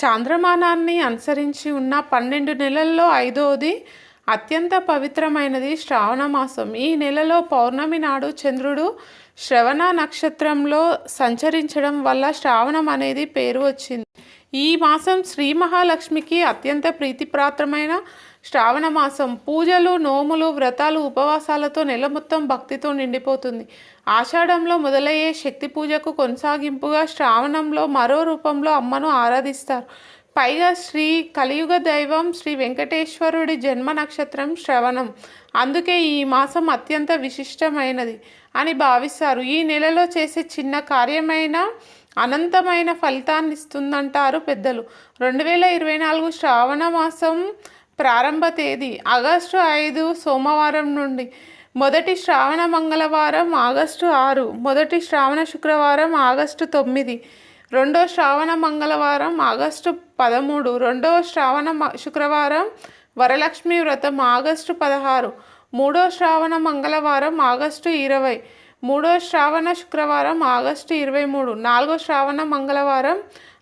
చాంద్రమానాన్ని అనుసరించి ఉన్న పన్నెండు నెలల్లో ఐదవది అత్యంత పవిత్రమైనది శ్రావణ మాసం. ఈ నెలలో పౌర్ణమి నాడు చంద్రుడు శ్రవణ నక్షత్రంలో సంచరించడం వల్ల శ్రావణం అనేది పేరు వచ్చింది. ఈ మాసం శ్రీ మహాలక్ష్మికి అత్యంత ప్రీతిప్రాత్రమైన శ్రావణ మాసం పూజలు నోములు వ్రతాలు ఉపవాసాలతో నెల మొత్తం భక్తితో నిండిపోతుంది. ఆషాఢంలో మొదలయ్యే శక్తి పూజకు కొనసాగింపుగా శ్రావణంలో మరో రూపంలో అమ్మను ఆరాధిస్తారు. పైగా శ్రీ కలియుగ దైవం శ్రీ వెంకటేశ్వరుడి జన్మ నక్షత్రం శ్రవణం. అందుకే ఈ మాసం అత్యంత విశిష్టమైనది అని భావిస్తారు. ఈ నెలలో చేసే చిన్న కార్యమైన అనంతమైన ఫలితాన్ని ఇస్తుందంటారు పెద్దలు. రెండు వేల ఇరవై నాలుగు శ్రావణ మాసం ప్రారంభ తేదీ ఆగస్టు ఐదు సోమవారం నుండి. మొదటి శ్రావణ మంగళవారం ఆగస్టు ఆరు. మొదటి శ్రావణ శుక్రవారం ఆగస్టు తొమ్మిది. రెండో శ్రావణ మంగళవారం ఆగస్టు పదమూడు. రెండవ శ్రావణ మ- శుక్రవారం వరలక్ష్మి వ్రతం ఆగస్టు పదహారు. మూడో శ్రావణ మంగళవారం ఆగస్టు ఇరవై. మూడో శ్రావణ శుక్రవారం ఆగస్టు ఇరవై మూడు. నాలుగో శ్రావణ మంగళవారం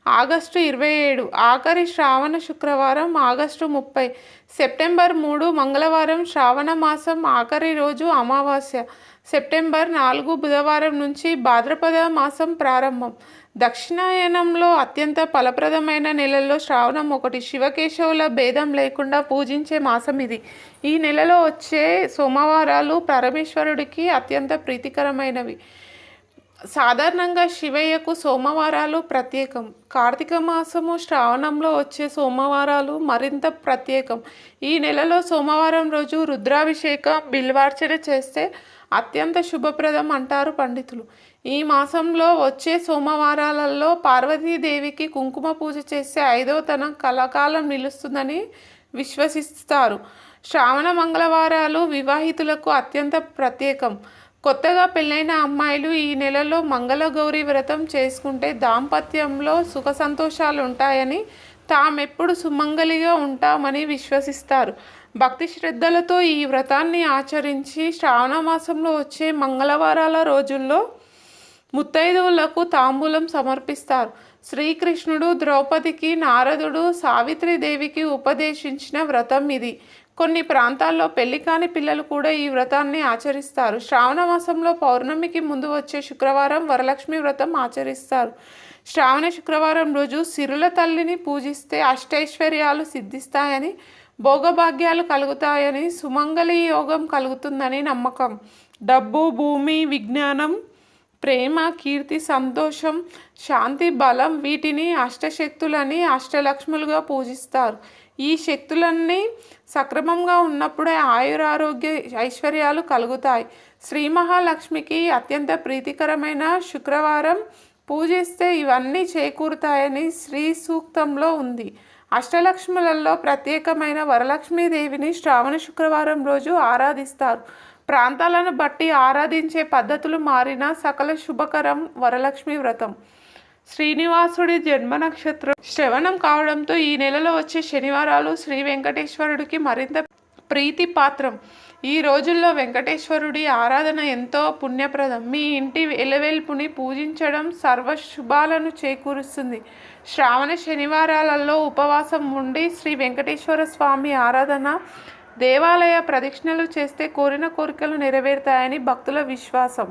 ఆగస్టు ఇరవై ఏడు ఆఖరి శ్రావణ శుక్రవారం ఆగస్టు ముప్పై సెప్టెంబర్ మూడు మంగళవారం శ్రావణ మాసం ఆఖరి రోజు అమావాస్య. సెప్టెంబర్ నాలుగు బుధవారం నుంచి భాద్రపద మాసం ప్రారంభం. దక్షిణాయనంలో అత్యంత ఫలప్రదమైన నెలల్లో శ్రావణం ఒకటి. శివకేశవుల భేదం లేకుండా పూజించే మాసం ఇది. ఈ నెలలో వచ్చే సోమవారాలు పరమేశ్వరుడికి అత్యంత ప్రీతికరమైనవి. సాధారణంగా శివయ్యకు సోమవారాలు ప్రత్యేకం. కార్తీక మాసము శ్రావణంలో వచ్చే సోమవారాలు మరింత ప్రత్యేకం. ఈ నెలలో సోమవారం రోజు రుద్రాభిషేకం బిల్వార్చన చేస్తే అత్యంత శుభప్రదం అంటారు పండితులు. ఈ మాసంలో వచ్చే సోమవారాలలో పార్వతీదేవికి కుంకుమ పూజ చేస్తే ఐదవ తనం కలకాలం నిలుస్తుందని విశ్వసిస్తారు. శ్రావణ మంగళవారాలు వివాహితులకు అత్యంత ప్రత్యేకం. కొత్తగా పెళ్ళైన అమ్మాయిలు ఈ నెలలో మంగళగౌరి వ్రతం చేసుకుంటే దాంపత్యంలో సుఖ సంతోషాలు ఉంటాయని తామెప్పుడు సుమంగలిగా ఉంటామని విశ్వసిస్తారు. భక్తి శ్రద్ధలతో ఈ వ్రతాన్ని ఆచరించి శ్రావణ మాసంలో వచ్చే మంగళవారాల రోజుల్లో ముత్తైదువులకు తాంబూలం సమర్పిస్తారు. శ్రీకృష్ణుడు ద్రౌపదికి నారదుడు సావిత్రిదేవికి ఉపదేశించిన వ్రతం ఇది. కొన్ని ప్రాంతాల్లో పెళ్ళి కాని పిల్లలు కూడా ఈ వ్రతాన్ని ఆచరిస్తారు. శ్రావణ మాసంలో పౌర్ణమికి ముందు వచ్చే శుక్రవారం వరలక్ష్మి వ్రతం ఆచరిస్తారు. శ్రావణ శుక్రవారం రోజు సిరుల తల్లిని పూజిస్తే అష్టైశ్వర్యాలు సిద్ధిస్తాయని భోగభాగ్యాలు కలుగుతాయని సుమంగళి యోగం కలుగుతుందని నమ్మకం. డబ్బు భూమి విజ్ఞానం ప్రేమ కీర్తి సంతోషం శాంతి బలం వీటిని అష్టశక్తులని అష్టలక్ష్ములుగా పూజిస్తారు. ఈ శక్తులన్నీ సక్రమంగా ఉన్నప్పుడే ఆయురారోగ్య ఐశ్వర్యాలు కలుగుతాయి. శ్రీ మహాలక్ష్మికి అత్యంత ప్రీతికరమైన శుక్రవారం. పూజిస్తే ఇవన్నీ చేకూరుతాయని శ్రీ సూక్తంలో ఉంది. అష్టలక్ష్ములలో ప్రత్యేకమైన వరలక్ష్మీదేవిని శ్రావణ శుక్రవారం రోజు ఆరాధిస్తారు. ప్రాంతాలను బట్టి ఆరాధించే పద్ధతులు మారిన సకల శుభకరం వరలక్ష్మి వ్రతం. శ్రీనివాసుడి జన్మ నక్షత్రం. శ్రవణం కావడంతో ఈ నెలలో వచ్చే శనివారాలు శ్రీ వెంకటేశ్వరుడికి మరింత ప్రీతి పాత్రం. ఈ రోజుల్లో వెంకటేశ్వరుడి ఆరాధన ఎంతో పుణ్యప్రదం. మీ ఇంటి ఎలవెల్పుని పూజించడం సర్వ శుభాలను చేకూరుస్తుంది. శ్రావణ శనివారాలలో ఉపవాసం ఉండి శ్రీ వెంకటేశ్వర స్వామి ఆరాధన దేవాలయ ప్రదక్షిణలు చేస్తే కోరిన కోరికలు నెరవేరుతాయని భక్తుల విశ్వాసం.